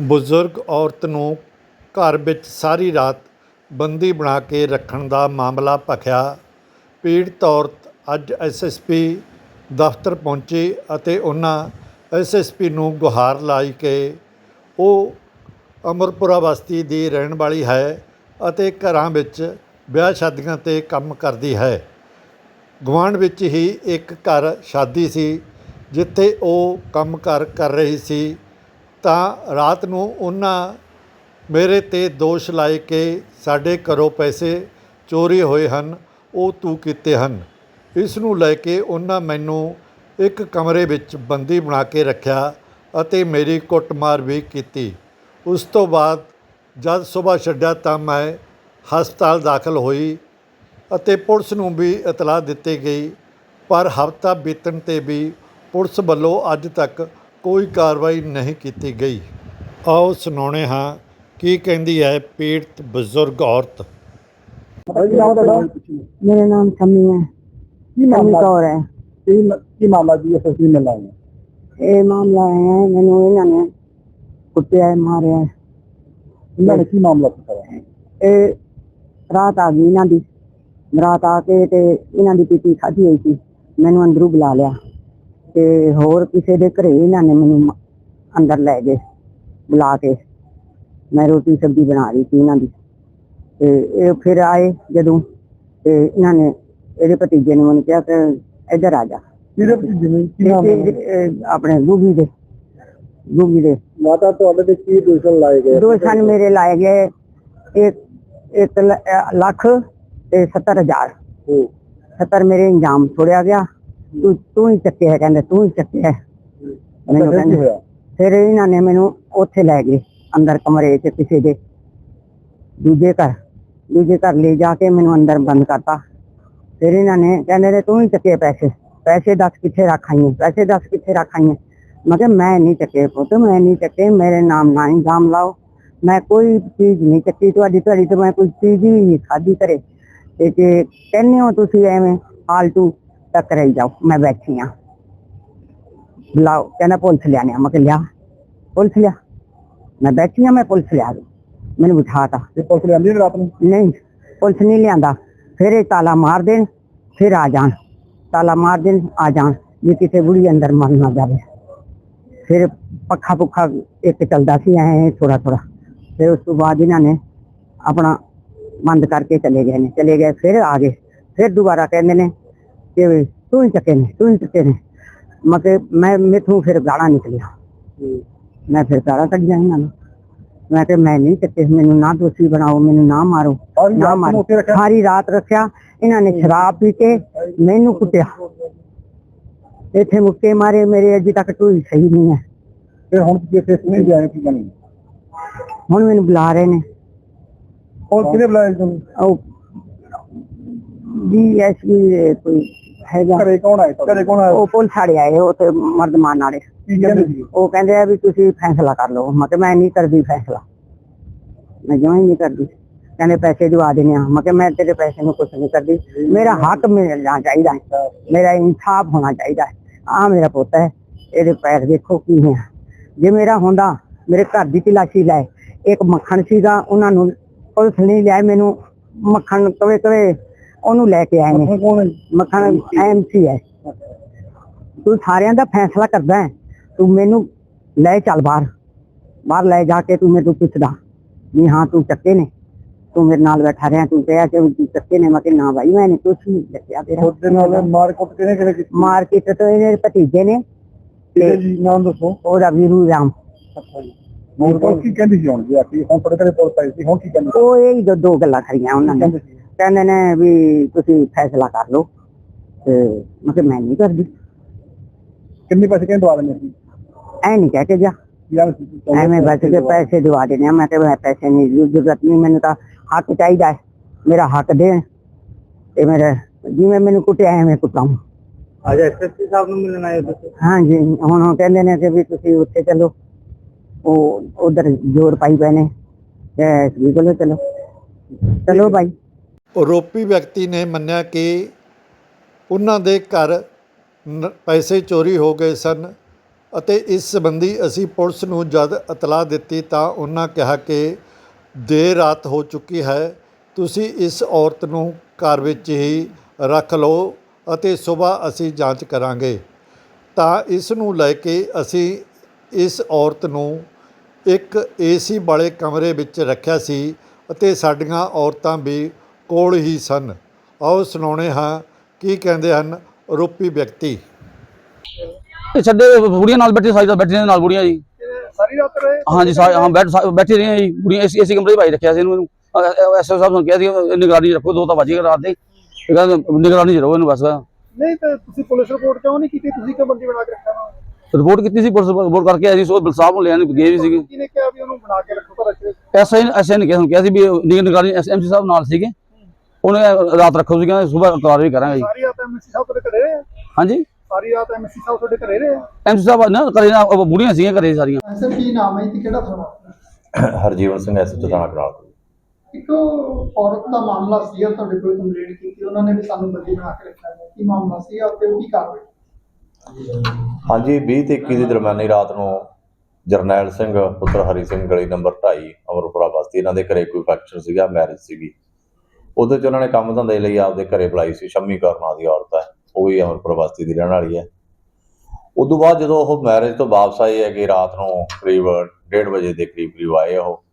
ਬਜ਼ੁਰਗ ਔਰਤ ਨੂੰ ਘਰ ਵਿੱਚ ਸਾਰੀ ਰਾਤ ਬੰਦੀ ਬਣਾ ਕੇ ਰੱਖਣ ਦਾ ਮਾਮਲਾ ਭਖਿਆ। ਪੀੜਤ ਔਰਤ ਅੱਜ ਐਸਐਸਪੀ ਦਫ਼ਤਰ ਪਹੁੰਚੀ ਅਤੇ ਉਹਨਾਂ ਐਸਐਸਪੀ ਨੂੰ ਗੁਹਾਰ ਲਾਈ ਕਿ ਉਹ ਅਮਰਪੁਰਾ ਬਸਤੀ ਦੀ ਰਹਿਣ ਵਾਲੀ ਹੈ ਅਤੇ ਘਰਾਂ ਵਿੱਚ ਵਿਆਹ ਸ਼ਾਦੀਆਂ 'ਤੇ ਕੰਮ ਕਰਦੀ ਹੈ। ਗੁਆਂਢ ਵਿੱਚ ਹੀ ਇੱਕ ਘਰ ਸ਼ਾਦੀ ਸੀ, ਜਿੱਥੇ ਉਹ ਕੰਮ ਕੰਮਕਾਰ ਕਰ ਰਹੀ ਸੀ। ਤਾਂ ਰਾਤ ਨੂੰ ਉਹਨਾਂ ਮੇਰੇ ਤੇ ਦੋਸ਼ ਲਾਏ ਕਿ ਸਾਡੇ ਘਰੋਂ ਪੈਸੇ ਚੋਰੀ ਹੋਏ ਹਨ, ਉਹ ਤੂੰ ਕੀਤੇ ਹਨ। ਇਸ ਨੂੰ ਲੈ ਕੇ ਉਹਨਾਂ ਮੈਨੂੰ ਇੱਕ ਕਮਰੇ ਵਿੱਚ ਬੰਦੀ ਬਣਾ ਕੇ ਰੱਖਿਆ ਅਤੇ ਮੇਰੀ ਕੁੱਟਮਾਰ ਵੀ ਕੀਤੀ। ਉਸ ਤੋਂ ਬਾਅਦ ਜਦ ਸਵੇਰ ਛੱਡਿਆ ਤਾਂ ਮੈਂ ਹਸਪਤਾਲ ਦਾਖਲ ਹੋਈ ਅਤੇ ਪੁਲਿਸ ਨੂੰ ਵੀ ਇਤਲਾਹ ਦਿੱਤੀ ਗਈ, ਪਰ ਹਫ਼ਤਾ ਬੀਤਣ ਤੇ ਵੀ ਪੁਲਿਸ ਵੱਲੋਂ ਅੱਜ ਤੱਕ ਕੋਈ ਕਾਰਵਾਈ ਨਹੀਂ ਕੀਤੀ ਗਈ। ਆਓ ਸੁਣਾਉਣੇ ਹਾਂ ਕੀ ਕਹਿੰਦੀ ਹੈ ਪੀੜਤ ਬਜ਼ੁਰਗ ਔਰਤ। ਕੀ ਨਾਮ ਤੁਹਾਡਾ ਮੇਰਾ ਨਾਮ ਸ਼ਮੀ ਹੈ। ਕੀ ਸ਼ਮੀ ਮਾਮਲਾ ਕੌਰ ਹੈ। ਕੀ ਮ- ਕੀ ਮਾਮਲਾ ਜੀ? ਐਸਐਸਪੀ ਮਿਲਣਾ ਹੈ ਇਹ ਮਾਮਲਾ ਹੈ ਮੈਨੂੰ ਇਹਨਾਂ ਨੇ ਕੁੱਟਿਆ ਹੈ, ਮਾਰਿਆ ਹੈ। ਇਹਨਾਂ ਨੇ ਕੀ ਮਾਮਲਾ ਕੀਤਾ ਹੈ? ਇਹ ਰਾਤ ਆ ਗਈ ਇਹਨਾਂ ਦੀ। ਰਾਤ ਆ ਕੇ ਤੇ ਇਹਨਾਂ ਦੀ ਪੀਤੀ ਖਾਧੀ ਹੋਈ ਸੀ। ਮੈਨੂੰ ਅੰਦਰੋਂ ਬੁਲਾ ਲਿਆ। ਤੇ ਹੋਰ ਕਿਸੇ ਦੇ ਘਰੇ ਇਹਨਾਂ ਨੇ ਮੈਨੂੰ ਮ- ਅੰਦਰ ਲੈ ਗਏ ਬੁਲਾ ਕੇ। ਮੈਂ ਰੋਟੀ ਸਬਜ਼ੀ ਬਣਾ ਰਹੀ ਸੀ ਇਹਨਾਂ ਦੀ। ਤੇ ਇਹ ਫਿਰ ਆਏ ਜਦੋਂ ਤੇ ਇਹਨਾਂ ਨੇ ਇਹਦੇ ਭਤੀਜੇ ਨੇ ਮੈਨੂੰ ਕਿਹਾ ਕਿ ਇੱਧਰ ਆ ਜਾ। ਕਿਹਦੇ ਜਿਵੇਂ ਕੀ ਨਾਮ ਤੇ ਹੈ? ਇਹ ਆਪਣੇ ਗੂਗੀ ਦੇ ਗੂਗੀ ਦੇ। ਮਾਤਾ ਤੁਹਾਡੇ ਤੇ ਕੀ ਦੋਸ਼ਣ ਲਾਏ ਗਏ? ਦੋ ਸਨ ਮੇਰੇ ਲਾਏ ਗਏ ਇੱਕ ਇੱਕ ਲ- ਲੱਖ ਤੇ 70000 ਹੂੰ। 70 ਮੇਰੇ ਇੰਜਾਮ ਛੋੜਿਆ ਗਿਆ। ਤੂੰ ਤੂੰ ਹੀ ਚੱਕਿਆ ਹੈ, ਕਹਿੰਦੇ ਤੂੰ ਹੀ ਚੱਕਿਆ। ਹੈ। ਮੈਨੂੰ ਅੱਛਾ, ਫਿਰ ਕੀ ਕਹਿੰਦੇ ਹੋਇਆ? ਫਿਰ ਇਹਨਾਂ ਨੇ ਮੈਨੂੰ ਉੱਥੇ ਲੈ ਗਏ ਅੰਦਰ ਕਮਰੇ 'ਚ ਕਿਸੇ ਦੇ। ਦੂਜੇ ਘਰ ਦੂਜੇ ਘਰ ਲੈ ਜਾ ਕੇ ਮੈਨੂੰ ਅੰਦਰ ਬੰਦ ਕਰਤਾ। ਫਿਰ ਇਹਨਾਂ ਨੇ ਕਹਿੰਦੇ ਨੇ ਤੂੰ ਹੀ ਚੱਕੇ ਪੈਸੇ। ਪੈਸੇ ਦੱਸ ਕਿੱਥੇ ਰੱਖਾਈਏ ਪੈਸੇ ਦੱਸ ਕਿੱਥੇ ਰੱਖਾਈਏ ਮੈਂ ਕਿਹਾ ਮੈਂ ਨਹੀਂ ਚੱਕੇ ਪੁੱਤ ਮੈਂ ਨਹੀਂ ਚੱਕੇ ਮੇਰੇ ਨਾਮ ਨਾ ਇਲਜ਼ਾਮ ਲਾਓ। ਮੈਂ ਕੋਈ ਚੀਜ਼ ਨਹੀਂ ਚੱਕੀ ਤੁਹਾਡੀ ਤੁਹਾਡੀ ਤੇ ਮੈਂ ਕੋਈ ਚੀਜ਼ ਹੀ ਨਹੀਂ ਖਾਦੀ ਕਰੇ ਤੇ ਜੇ ਕਹਿੰਦੇ ਹੋ ਤੁਸੀਂ ਐਵੇਂ ਫਾਲਤੂ ਟੱਕਰਾਈ ਜਾਓ ਮੈਂ ਬੈਠੀ ਆ ਬੁਲਾਓ ਕਹਿੰਦਾ ਪੁਲਿਸ ਲਿਆਣੇ ਆ ਮੈਂ ਕਿਹਾ ਲਿਆ ਪੁਲਿਸ ਲਿਆ ਮੈਂ ਬੈਠੀ ਆ ਮੈਂ ਪੁਲਿਸ ਲਿਆ ਦੂੰ ਮੈਨੂੰ ਬਿਠਾਤਾ ਤੇ ਪੁਲਿਸ ਲਿਆਂਦੀ ਰਾਤ ਨੂੰ ਨਹੀਂ ਪੁਲਿਸ ਨਹੀਂ ਲਿਆਂਦਾ ਫਿਰ ਇਹ ਤਾਲਾ ਮਾਰ ਦੇਣ ਫਿਰ ਆ ਜਾਣ ਤਾਲਾ ਮਾਰ ਦੇਣ ਆ ਜਾਣ ਜੇ ਕਿਤੇ ਬੁੜੀ ਅੰਦਰ ਮਰ ਨਾ ਜਾਵੇ ਫਿਰ ਪੱਖਾ ਪੁੱਖਾ ਇੱਕ ਚੱਲਦਾ ਸੀ ਐ ਥੋੜਾ ਥੋੜਾ ਫਿਰ ਉਸ ਤੋਂ ਬਾਅਦ ਇਹਨਾਂ ਨੇ ਆਪਣਾ ਬੰਦ ਕਰਕੇ ਚਲੇ ਗਏ ਨੇ ਚਲੇ ਗਏ ਫਿਰ ਆ ਗਏ ਫਿਰ ਦੁਬਾਰਾ ਕਹਿੰਦੇ ਨੇ ਕਿ ਵੀ ਤੂੰ ਹੀ ਚੱਕੇ ਨੇ ਤੂੰ ਹੀ ਚੱਕੇ ਨੇ। ਮੈਂ ਮੈਥੋਂ ਫਿਰ ਗਾਲਾਂ ਨਿਕਲਿਆ। ਮੈਂ ਫਿਰ ਗਾਲਾਂ ਕੱਢੀਆਂ ਇਹਨਾਂ ਨੂੰ। ਮੈਂ ਕਿ ਮੈਂ ਨਹੀਂ ਚੱਕੇ ਮੈਨੂੰ ਨਾ ਦੋਸ਼ੀ ਬਣਾਓ ਮੈਨੂੰ ਨਾ ਮਾਰੋ ਨਾ ਮਾਰੋ। ਸਾਰੀ ਰਾਤ ਰੱਖਿਆ ਇਹਨਾਂ ਨੇ ਸ਼ਰਾਬ ਪੀ ਕੇ ਮੈਨੂੰ ਕੁੱਟਿਆ। ਇੱਥੇ ਮੁੱਕੇ ਮਾਰੇ ਮੇਰੇ ਅਜੇ ਤੱਕ ਕੋਈ ਸਹੀ ਨਹੀਂ ਹੈ। ਫਿਰ ਹੁਣ ਤੁਸੀਂ ਐਸਐਸਪੀ ਨਹੀਂ ਜਾਏ ਕੀ ਬਣੀ ਹੁਣ ਮੈਨੂੰ ਬੁਲਾ ਰਹੇ ਨੇ। ਹੋਰ ਕਿਹਨੇ ਬੁਲਾਇਆ ਤੁਹਾਨੂੰ? ਉਹ ਡੀਐਸਪੀ ਕੋਈ ਹੈਗਾ। ਘਰੇ ਕੌਣ ਆਇਆ? ਘਰੇ ਕੌਣ ਆਇਆ? ਉਹ ਪੁਲਿਸ ਵਾਲੇ ਆਏ ਉਹ ਤੇ ਮਰਦਮਾਨ ਵਾਲੇ। ਕੀ ਕਹਿੰਦੇ ਸੀ? ਉਹ ਕਹਿੰਦੇ ਆ ਵੀ ਤੁਸੀਂ ਫੈਸਲਾ ਕਰ ਲਓ। ਮੈਂ ਕਿਹਾ ਮੈਂ ਨਹੀਂ ਕਰਦੀ ਫੈਸਲਾ। ਮੈਂ ਜਮਾਂ ਹੀ ਨਹੀਂ ਕਰਦੀ। ਕਹਿੰਦੇ ਪੈਸੇ ਦਵਾ ਦੇਣੇ ਆ। ਮੈਂ ਕਿਹਾ ਮੈਂ ਤੇਰੇ ਪੈਸੇ ਨੂੰ ਕੁਝ ਨਹੀਂ ਕਰਦੀ। ਮੇਰਾ ਹੱਕ ਮਿਲਣਾ ਚਾਹੀਦਾ ਹੈ। ਮੇਰਾ ਇਨਸਾਫ ਹੋਣਾ ਚਾਹੀਦਾ ਹੈ। ਆ ਮੇਰਾ ਪੁੱਤ ਹੈ। ਇਹਦੇ ਪੈਰ ਦੇਖੋ ਕੀ ਹੈ ਜੇ ਮੇਰਾ ਹੁੰਦਾ ਮੇਰੇ ਘਰ ਦੀ ਤਲਾਸ਼ੀ ਲੈ। ਇੱਕ ਮੱਖਣ ਸੀਗਾ ਉਹਨਾਂ ਨੂੰ ਪੁਲਿਸ ਨਹੀਂ ਲਿਆ। ਮੈਨੂੰ ਮੱਖਣ ਕਵੇ ਕਵੇ ਉਹਨੂੰ ਲੈ ਕੇ ਆਏ ਨੇ। ਮੱਖਣ ਐਮਸੀ ਹੈ। ਤੂੰ ਸਾਰਿਆਂ ਦਾ ਫੈਸਲਾ ਕਰਦਾ ਹੈ। ਤੂੰ ਮੈਨੂੰ ਲੈ ਚੱਲ ਬਾਹਰ। ਬਾਹਰ ਲੈ ਜਾ ਕੇ ਤੂੰ ਮੈਨੂੰ ਪੁੱਛਦਾ ਵੀ ਹਾਂ ਤੂੰ ਚੱਕੇ ਨੇ। ਤੂੰ ਮੇਰੇ ਨਾਲ ਬੈਠਾ ਰਿਹਾ ਤੂੰ ਕਿਹਾ ਕਿ ਤੂੰ ਚੱਕੇ ਨੇ। ਮੈਂ ਕਿ ਨਾ ਭਾਈ ਮੈਂ ਕੁਛ ਨਹੀਂ ਦੱਸਿਆ ਤੇਰਾ। ਉਹਦੇ ਨਾਲ ਮਾਰ ਕੁੱਟ ਕਿਹਨੇ ਕਿਹਨੇ ਕੀਤੀ? ਮਾਰਕੀਟ ਤੋਂ ਇਹਦੇ ਭਤੀਜੇ ਨੇ ਕਿਹਦੇ ਜੀ? ਨਾਮ ਦੱਸੋ। ਉਹਦਾ ਵੀਰੂ ਰਾਮ। ਅੱਛਾ ਜੀ। ਪੁਲਿਸ ਕੀ ਕਹਿੰਦੀ ਸੀ ਹੁਣ? ਜੀ ਆਖੀ ਹੁਣ ਤੁਹਾਡੇ ਘਰੇ ਪੁਲਿਸ ਆਈ ਸੀ ਹੁਣ ਕੀ ਕਹਿੰਦੀ? ਉਹ ਇਹ ਦੋ- ਦੋ ਗੱਲਾਂ ਖੜੀਆਂ ਉਹਨਾਂ ਨੇ। ਕਹਿੰਦੇ ਸੀ ਕਹਿੰਦੇ ਨੇ ਵੀ ਤੁਸੀਂ ਫੈਸਲਾ ਕਰ ਲਓ ਤੇ ਮੈਂ ਕਿ ਮੈਂ ਨਹੀਂ ਕਰਦੀ। ਕਿੰਨੇ ਪੈਸੇ ਕਹਿੰਦੇ ਦਵਾ ਦਿੰਦੇ ਸੀ? ਐ ਨਹੀਂ ਕਹਿ ਕੇ ਜਾ ਯਾਰ ਐਵੇਂ ਬਚ ਕੇ ਪੈਸੇ ਦਵਾ ਦੇਣੇ ਆ। ਮੈਂ ਤੇ ਮੈਂ ਪੈਸੇ ਨਹੀਂ ਜ਼ਰੂ- ਜ਼ਰੂਰਤ ਨਹੀਂ ਮੈਨੂੰ ਤਾਂ ਹੱਕ ਚਾਹੀਦਾ ਹੈ। ਮੇਰਾ ਹੱਕ ਦੇਣ ਤੇ ਮੇਰੇ ਜਿਵੇਂ ਮੈਨੂੰ ਕੁੱਟਿਆ ਐਵੇਂ ਕੁੱਟਾਂ। ਅੱਜ ਐਸਐਸਪੀ ਸਾਹਿਬ ਨੂੰ ਮਿਲਣ ਆਏ ਤੁਸੀਂ। ਹਾਂਜੀ ਹੁਣ ਉਹ ਕਹਿੰਦੇ ਨੇ ਕਿ ਵੀ ਤੁਸੀਂ ਉੱਥੇ ਚਲੋ ਉਹ ਉਧਰ ਜੋਰ ਪਾਈ ਪਏ ਨੇ। ਤੇ ਵੀ ਕੋਲ ਚਲੋ। ਚਲੋ ਭਾਈ ਆਰੋਪੀ ਵਿਅਕਤੀ ਨੇ ਮੰਨਿਆ ਕਿ ਉਹਨਾਂ ਦੇ ਘਰ ਨ- ਪੈਸੇ ਚੋਰੀ ਹੋ ਗਏ ਸਨ ਅਤੇ ਇਸ ਸੰਬੰਧੀ ਅਸੀਂ ਪੁਲਿਸ ਨੂੰ ਜਦ ਇਤਲਾਹ ਦਿੱਤੀ ਤਾਂ ਉਹਨਾਂ ਕਿਹਾ ਕਿ ਦੇਰ ਰਾਤ ਹੋ ਚੁੱਕੀ ਹੈ, ਤੁਸੀਂ ਇਸ ਔਰਤ ਨੂੰ ਘਰ ਵਿੱਚ ਹੀ ਰੱਖ ਲਓ ਅਤੇ ਸਵੇਰ ਅਸੀਂ ਜਾਂਚ ਕਰਾਂਗੇ। ਤਾਂ ਇਸ ਨੂੰ ਲੈ ਕੇ ਅਸੀਂ ਇਸ ਔਰਤ ਨੂੰ ਇੱਕ ਏਸੀ ਵਾਲੇ ਕਮਰੇ ਵਿੱਚ ਰੱਖਿਆ ਸੀ ਅਤੇ ਸਾਡੀਆਂ ਔਰਤਾਂ ਵੀ ਕੋਲ ਹੀ ਸਨ। ਆਓ ਸੁਣਾਉਣੇ ਹਾਂ ਕੀ ਕਹਿੰਦੇ ਹਨ ਆਰੋਪੀ ਵਿਅਕਤੀ। ਇਹ ਛੱਡੇ ਬੁੜੀਆਂ ਨਾਲ ਬੈਠੇ ਸਾਰੀ ਰਾਤ ਬੈਠੇ ਨੇ ਨਾਲ ਬੁੜੀਆਂ ਜੀ। ਸਾਰੀ ਰਾਤ ਰਹੇ? ਹਾਂਜੀ ਸਾ- ਹਾਂ ਬੈਠ ਸਾ- ਬੈਠੇ ਰਹੇ ਜੀ। ਬੁੜੀਆਂ ਏਸੀ ਏਸੀ ਕਮਰੇ 'ਚ ਭਾਈ ਰੱਖਿਆ ਸੀ ਇਹਨੂੰ। ਐਸਓ ਸਾਹਿਬ ਨੂੰ ਕਿਹਾ ਸੀ ਇਹ ਨਿਗਰਾਨੀ ਰੱਖੋ ਦੋ ਤਾਂ ਵੱਜ ਗਏ ਰਾਤ ਦੇ। ਇਹ ਕਹਿੰਦਾ ਨਿਗਰਾਨੀ 'ਚ ਰਹੋ ਇਹਨੂੰ ਬਸ। ਨਹੀਂ ਤਾਂ ਤੁਸੀਂ ਪੁਲਿਸ ਰਿਪੋਰਟ ਕਿਉਂ ਨਹੀਂ ਕੀਤੀ? ਤੁਸੀਂ ਕਿਉਂ ਬੰਦੀ ਬਣਾ ਕੇ ਰੱਖਿਆ? ਨਾ ਰਿਪੋਰਟ ਕੀਤੀ ਸੀ ਪੁਲਿਸ ਰਿਪੋਰਟ ਕਰਕੇ ਆਈ ਸੀ ਸੋ ਬਲਸਾਬ ਨੂੰ ਲੈਣ ਗਏ ਵੀ ਸੀਗੇ। ਕਿਹਨੇ ਕਿਹਾ ਵੀ ਉਹਨੂੰ ਬਣਾ ਕੇ ਰੱਖੋ ਘਰ ਚ ਐਸਆਈ ਐਸਆਈ ਨੇ ਕਿਹਾ ਕਿਹਾ ਸੀ ਵੀ ਨਿਗ- ਨਿਗਰਾਨੀ ਐਮਸੀ ਸਾਹਿਬ ਨਾਲ ਸੀਗੇ। ਉਹਨੇ ਰਾਤ ਰੱਖੋ ਸੀ ਕਹਿੰਦੇ ਸਵੇਰ ਕਾਰਵਾਈ ਕਰਾਂਗੇ ਜੀ। ਸਾਰੀ ਰਾਤ ਐਮਸੀ ਸਾਹਿਬ ਤੁਹਾਡੇ ਘਰੇ ਰਹੇ? ਹਾਂਜੀ। ਸਾਰੀ ਰਾਤ ਐਮਸੀ ਸਾਹਿਬ ਤੁਹਾਡੇ ਘਰੇ ਰਹੇ? ਐਮਸੀ ਸਾਹਿਬ ਨਾ ਕਰੇ ਨਾ ਬੁੜੀਆਂ ਸੀਗੀਆਂ ਘਰੇ ਸਾਰੀਆਂ। ਸਰ ਕੀ ਨਾਮ ਹੈ ਤੇ ਕਿਹੜਾ ਥਾਣਾ? ਹਰਜੀਵਨ ਸਿੰਘ ਐਸਐਚਓ ਥਾਣਾ ਕਨਾਲ ਇੱਕ ਔਰਤ ਦਾ ਮਾਮਲਾ ਸੀ ਤੁਹਾਡੇ ਕੋਲ ਕੰਪਲੇਂਟ ਕੀਤੀ ਉਹਨਾਂ ਨੇ ਵੀ ਸਾਨੂੰ ਬੰਦੀ ਬਣਾ ਕੇ ਰੱਖਿਆ ਹੈ ਕੀ ਮਾਮਲਾ ਸੀ ਤੇ ਉਹ ਕੀ ਕਾਰਵਾਈ ਹਾਂਜੀ 20 ਤੇ 21 ਦੀ ਦਰਮਿਆਨੀ ਰਾਤ ਨੂੰ ਜਰਨੈਲ ਸਿੰਘ ਪੁੱਤਰ ਹਰੀ ਸਿੰਘ ਗਲੀ ਨੰਬਰ 2.5 ਅਮਰਪੁਰਾ ਬਸਤੀ ਇਹਨਾਂ ਦੇ ਘਰੇ ਕੋਈ ਫੰਕਸ਼ਨ ਸੀਗਾ ਮੈਰਿਜ ਸੀਗੀ। ਉਹਦੇ ਚ ਉਹਨਾਂ ਨੇ ਕੰਮ ਧੰਦੇ ਲਈ ਆਪਦੇ ਘਰੇ ਬੁਲਾਈ ਸੀ, ਸ਼ੰਮੀ ਕੌਰ ਨਾਂ ਦੀ ਔਰਤ ਹੈ, ਉਹ ਵੀ ਅਮਰਪੁਰਾ ਬਸਤੀ ਦੀ ਰਹਿਣ ਵਾਲੀ ਹੈ। ਉਦੋਂ ਬਾਅਦ ਜਦੋਂ ਉਹ ਮੈਰਿਜ ਤੋਂ ਵਾਪਸ ਆਏ ਹੈ ਕਿ ਰਾਤ ਨੂੰ ਕਰੀਬ 1:30 ਵਜੇ ਦੇ ਕਰੀਬ ਕਰੀਬ ਆਏ ਉਹ,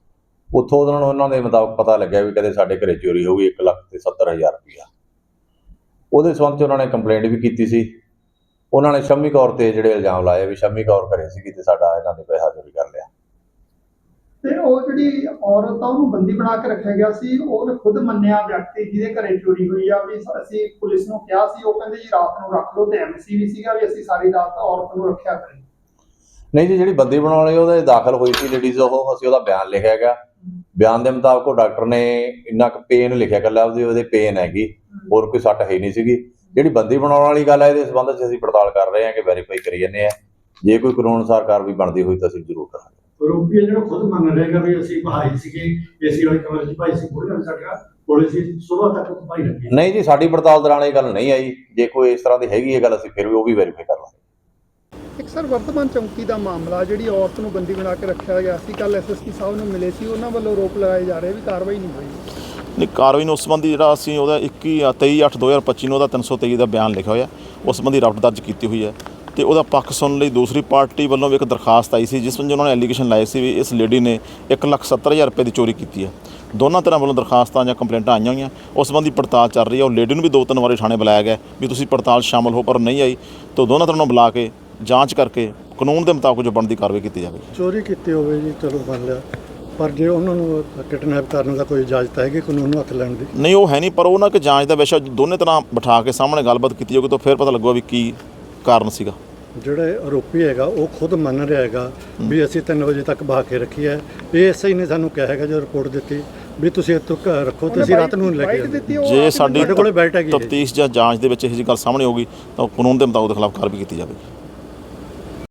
ਉੱਥੋਂ ਉਹਨਾਂ ਨੂੰ ਉਹਨਾਂ ਦੇ ਮੁਤਾਬਕ ਪਤਾ ਲੱਗਿਆ ਵੀ ਕਦੇ ਸਾਡੇ ਘਰੇ ਚੋਰੀ ਹੋ ਗਈ 1 ਲੱਖ ਤੇ 70000 ਰੁਪਇਆ। ਉਹਦੇ ਸੰਬੰਧ ਚ ਉਹਨਾਂ ਨੇ ਕੰਪਲੇਂਟ ਵੀ ਕੀਤੀ ਸੀ। ਉਹਨਾਂ ਨੇ ਸ਼ੰਮੀ ਕੌਰ ਤੇ ਜਿਹੜੇ ਇਲਜ਼ਾਮ ਲਾਏ ਵੀ ਸ਼ੰਮੀ ਕੌਰ ਘਰੇ ਸੀਗੀ ਤੇ ਸਾਡਾ ਇਹਨਾਂ ਨੇ ਪੈਸਾ ਚੋਰੀ ਕਰ ਲਿਆ। ਤੇ ਉਹ ਜਿਹੜੀ ਔਰਤ ਆ, ਉਹਨੂੰ ਬੰਦੀ ਬਣਾ ਕੇ ਰੱਖਿਆ ਗਿਆ ਸੀ। ਉਹਨੇ ਖੁਦ ਮੰਨਿਆ ਵਿਅਕਤੀ ਜਿਹਦੇ ਘਰੇ ਚੋਰੀ ਹੋਈ ਆ ਵੀ ਅਸੀਂ ਪੁਲਿਸ ਨੂੰ ਕਿਹਾ ਸੀ, ਉਹ ਕਹਿੰਦੇ ਜੀ ਰਾਤ ਨੂੰ ਰੱਖ ਲਓ ਤੇ ਐਮਸੀ ਵੀ ਸੀਗਾ ਵੀ ਅਸੀਂ ਸਾਰੀ ਰਾਤ ਔਰਤ ਨੂੰ ਰੱਖਿਆ ਕਰੇ। ਨਹੀਂ ਜੀ, ਜਿਹੜੀ ਬੰਦੀ ਬਣਾਉਣ ਵਾਲੀ ਉਹਦੇ ਦਾਖਲ ਹੋਈ ਸੀ ਲੇਡੀਜ਼ ਉਹ ਅਸੀਂ ਉਹਦਾ ਬਿਆਨ ਲਿਖਿਆ ਗਿਆ। ਬਿਆਨ ਦੇ ਮੁਤਾਬਕ ਉਹ ਡਾਕਟਰ ਨੇ ਇੰਨਾ ਕੁ ਪੇਨ ਲਿਖਿਆ ਕੱਲਾ ਉਹਦੀ, ਉਹਦੇ ਪੇਨ ਹੈਗੀ, ਹੋਰ ਕੋਈ ਸੱਟ ਹੈ ਨਹੀਂ ਸੀਗੀ। ਜਿਹੜੀ ਬੰਦੀ ਬਣਾਉਣ ਵਾਲੀ ਗੱਲ ਹੈ ਇਹਦੇ ਸੰਬੰਧ 'ਚ ਅਸੀਂ ਪੜਤਾਲ ਕਰ ਰਹੇ ਹਾਂ ਕਿ ਵੈਰੀਫਾਈ ਕਰੀ ਜਾਂਦੇ ਆ ਜੇ ਕੋਈ ਕਾਨੂੰਨ ਅਨੁਸਾਰ ਕਾਰਵਾਈ ਬਣਦੀ ਹੋਈ ਤਾਂ ਅਸੀਂ ਜ਼ਰੂਰ ਕਰਾਂਗੇ। ਰੂਪੀ ਜਿਹੜਾ ਖੁਦ ਮੰਨ ਰਿਹਾ ਕਿ ਵੀ ਅਸੀਂ ਭਾਈ ਸੀਗੇ ਏਸੀ ਵਾਲੇ ਕਮਰੇ 'ਚ ਭਾਈ ਸੀ ਕੋਈ ਸਾਡਾ ਕੋਲੇ ਸੀ ਸਵੇਰ ਤੱਕ ਭਾਈ ਲੱਗੇ ਨਹੀਂ ਜੀ ਸਾਡੀ ਪੜਤਾਲ ਦੌਰਾਨ ਇਹ ਗੱਲ ਨਹੀਂ ਆਈ। ਜੇ ਕੋਈ ਇਸ ਤਰ੍ਹਾਂ ਦੀ ਹੈਗੀ ਹੈ ਗੱਲ ਅਸੀਂ ਫਿਰ ਵੀ ਉਹ ਵੀ ਵੈਰੀਫਾਈ ਕਰ ਲਾਂਗੇ। ਇੱਕ ਸਰ ਵਰਤਮਾਨ ਚੌਂਕੀ ਦਾ ਮਾਮਲਾ ਜਿਹੜੀ ਔਰਤ ਨੂੰ ਬੰਦੀ ਬਣਾ ਕੇ ਰੱਖਿਆ ਗਿਆ ਸੀ ਕੱਲ ਐਸਐਸਪੀ ਸਾਹਿਬ ਨੂੰ ਮਿਲੇ ਸੀ ਉਹਨਾਂ ਵੱਲੋਂ ਰੋਪ ਲਗਾਏ ਜਾ ਰਹੇ ਵੀ ਕਾਰਵਾਈ ਨਹੀਂ ਹੋਈ। ਨਹੀਂ ਕਾਰਵਾਈ ਨੂੰ ਉਸ ਸੰਬੰਧੀ ਜਿਹੜਾ ਅਸੀਂ ਉਹਦਾ 21 ਆ 23 8 2025 ਨੂੰ ਉਹਦਾ 323 ਦਾ ਬਿਆਨ ਲਿਖਿਆ ਹੋਇਆ ਉਸ ਸੰਬੰਧੀ ਰਾਪਟ ਦਰਜ ਕੀਤੀ ਹੋਈ ਹੈ। ਤੇ ਉਹਦਾ ਪੱਖ ਸੁਣਨ ਲਈ ਦੂਸਰੀ ਪਾਰਟੀ ਵੱਲੋਂ ਵੀ ਇੱਕ ਦਰਖਾਸਤ ਆਈ ਸੀ ਜਿਸ ਵਿੱਚ ਉਹਨਾਂ ਨੇ ਐਲੀਗੇਸ਼ਨ ਲਾਏ ਸੀ ਵੀ ਇਸ ਲੇਡੀ ਨੇ 170000 ਰੁਪਏ ਦੀ ਚੋਰੀ ਕੀਤੀ ਹੈ। ਦੋਨਾਂ ਤਰ੍ਹਾਂ ਵੱਲੋਂ ਦਰਖਾਸਤਾਂ ਜਾਂ ਕੰਪਲੇਂਟਾਂ ਆਈਆਂ ਹੋਈਆਂ। ਉਸ ਸੰਬੰਧੀ ਪੜਤਾਲ ਚੱਲ ਰਹੀ ਹੈ। ਉਹ ਲੇਡੀ ਨੂੰ ਵੀ ਦੋ ਤਿੰਨ ਵਾਰੀ ਥਾਣੇ ਬੁਲਾਇਆ ਗਿਆ ਵੀ ਤੁਸੀਂ ਪੜਤਾਲ ਸ਼ਾਮਲ ਹੋ ਪਰ ਨਹੀਂ ਆਈ। ਤਾਂ ਦੋਨਾਂ ਤਰ੍ਹਾਂ ਨੂੰ ਬੁਲਾ ਕੇ ਜਾਂਚ ਕਰਕੇ ਕਾਨੂੰਨ ਦੇ ਮੁਤਾਬਕ ਜੋ ਬਣਦੀ ਕਾਰਵਾਈ ਕੀਤੀ ਜਾਵੇ ਚੋਰੀ ਕੀਤੀ ਹੋਵੇ ਜੀ ਚਲੋ ਮੰਨ ਲਿਆ। ਪਰ ਜੇ ਉਹਨਾਂ ਨੂੰ ਕਿਡਨੈਪ ਕਰਨ ਦਾ ਕੋਈ ਇਜਾਜ਼ਤ ਹੈਗੀ ਕਾਨੂੰਨ ਨੂੰ ਹੱਥ ਲੈਣ ਦੀ? ਨਹੀਂ ਉਹ ਹੈ ਨਹੀਂ ਪਰ ਉਹ ਨਾ ਕਿ ਜਾਂਚ ਦਾ ਵਿਸ਼ਾ ਦੋਨੇ ਤਰ੍ਹਾਂ ਬਿਠਾ ਕੇ ਸਾਹਮਣੇ ਗੱਲਬਾਤ ਕੀਤੀ ਜਾਊਗੀ ਤਾਂ ਫਿਰ ਪਤਾ ਲੱਗੂਗਾ ਵੀ ਕੀ ਕਾਰਨ ਸੀਗਾ। ਜਿਹੜੇ ਆਰੋਪੀ ਹੈਗਾ ਉਹ ਖੁਦ ਮੰਨ ਰਿਹਾ ਹੈਗਾ ਵੀ ਅਸੀਂ 3 ਵਜੇ ਤੱਕ ਬਹਾ ਕੇ ਰੱਖੀ ਹੈ। ਇਹ ਐਸਆਈ ਨੇ ਸਾਨੂੰ ਕਿਹਾ ਹੈਗਾ ਜੋ ਰਿਪੋਰਟ ਦਿੱਤੀ ਵੀ ਤੁਸੀਂ ਇੱਥੋਂ ਘਰ ਰੱਖੋ ਤੇ ਅਸੀਂ ਰਾਤ ਨੂੰ ਲੈ ਕੇ ਜਾਂਦੇ। ਜੇ ਸਾਡੀ ਸਾਡੇ ਕੋਲੇ ਬੈਠ ਹੈਗੀ ਹੈ ਜੀ। ਤਫਤੀਸ਼ ਜਾਂ ਜਾਂਚ ਦੇ ਵਿੱਚ ਇਹ ਜਿਹੀ ਗੱਲ ਸਾਹਮਣੇ ਆਊਗੀ ਤਾਂ ਕਾਨੂੰਨ ਦੇ ਮੁਤਾਬਕ ਦੇ ਖਿਲਾਫ ਕਾਰਵਾਈ ਕੀਤੀ ਜਾਵੇਗੀ।